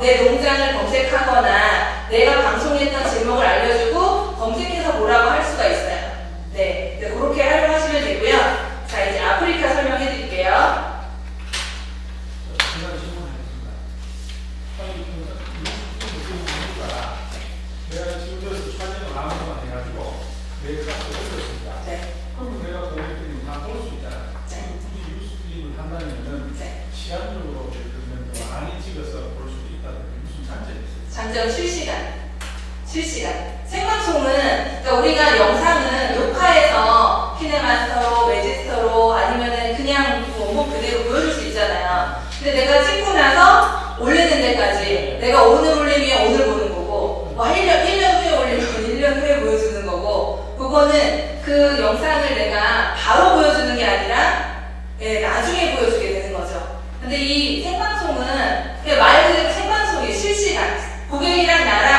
내 농장을 검색하거나 내가 방송했던 제목을 알려주고 검색해서 보라고 할 수가 있어요. 네, 네, 그렇게 활용하시면 되고요. 자, 이제 아프리카 설명해 드릴게요. 내가 지금 여기서 촬영을 아무거나 해가지고 내 값을 올렸습니다. 네, 그러면 내가 고객들이 다 볼 수 있잖아요. 네, 굳이 뉴스트림을 한다면은 네. 시간적으로 예를 들면 더 많이 찍어서 볼 수도 있다는 게 무슨 장점 실시간. 실시간. 생방송은, 그러니까 우리가 영상은 녹화해서 키네마스터로, 매지스터로 아니면은 그냥 원본 그대로 보여줄 수 있잖아요. 근데 내가 찍고 나서 올리는 데까지 내가 오늘 올리면 오늘 보는 거고, 뭐 1년, 1년 후에 올리면 1년 후에 보여주는 거고, 그거는 그 영상을 내가 바로 보여주는 게 아니라, 예, 나중에 보여주게 되는 거죠. 근데 이 생방송은 말 그대로 생방송이 실시간. 고객이랑 나랑